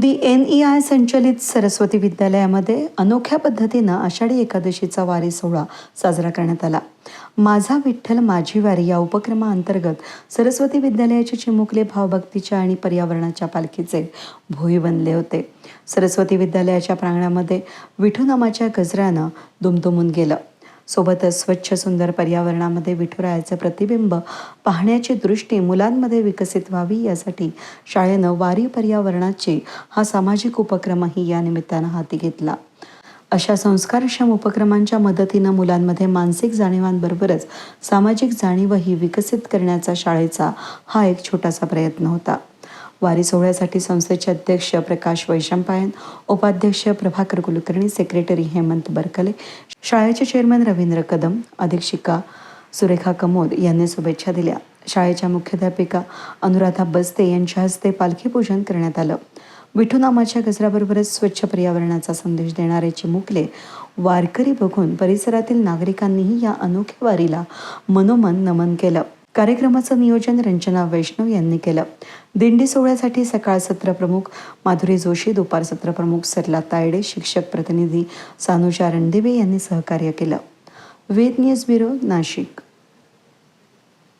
The N E I संचलित सरस्वती विद्यालयामध्ये अनोख्या पद्धतीनं आषाढी एकादशीचा वारी सोहळा साजरा करण्यात आला. माझा विठ्ठल माझी वारी या उपक्रमाअंतर्गत सरस्वती विद्यालयाचे चिमुकले भावभक्तीच्या आणि पर्यावरणाच्या पालखीचे भोई बनले होते. सरस्वती विद्यालयाच्या प्रांगणामध्ये विठुनामाच्या गजरानं दुमदुमून गेलं. सोबतच स्वच्छ सुंदर पर्यावरणामध्ये विठुरायाचं प्रतिबिंब पाहण्याची दृष्टी मुलांमध्ये विकसित व्हावी यासाठी शाळेनं वारी पर्यावरणाचे हा सामाजिक उपक्रमही या निमित्तानं हाती घेतला. अशा संस्कारक्षम उपक्रमांच्या मदतीनं मुलांमध्ये मानसिक जाणीवांबरोबरच सामाजिक जाणीवही विकसित करण्याचा शाळेचा हा एक छोटासा प्रयत्न होता. वारी सोहळ्यासाठी संस्थेचे अध्यक्ष प्रकाश वैशंपायन उपाध्यक्ष प्रभाकर कुलकर्णी सेक्रेटरी हेमंत बरकले शाळेचे चेअरमन रवींद्र कदम अधीक्षिका सुरेखा कमोद यांनी शुभेच्छा दिल्या. शाळेच्या मुख्याध्यापिका अनुराधा बस्ते यांच्या हस्ते पालखी पूजन करण्यात आलं. विठुनामाच्या गजराबरोबरच स्वच्छ पर्यावरणाचा संदेश देणारे चिमुकले वारकरी बघून परिसरातील नागरिकांनीही या अनोख्या वारीला मनोमन नमन केलं. कार्यक्रमाचं नियोजन रंजना वैष्णव यांनी केलं. दिंडी सोहळ्यासाठी सकाळ सत्र प्रमुख माधुरी जोशी दुपार सत्र प्रमुख सरला तायडे शिक्षक प्रतिनिधी सानुजा रणदिवे यांनी सहकार्य केलं. Ved news bureau Nashik.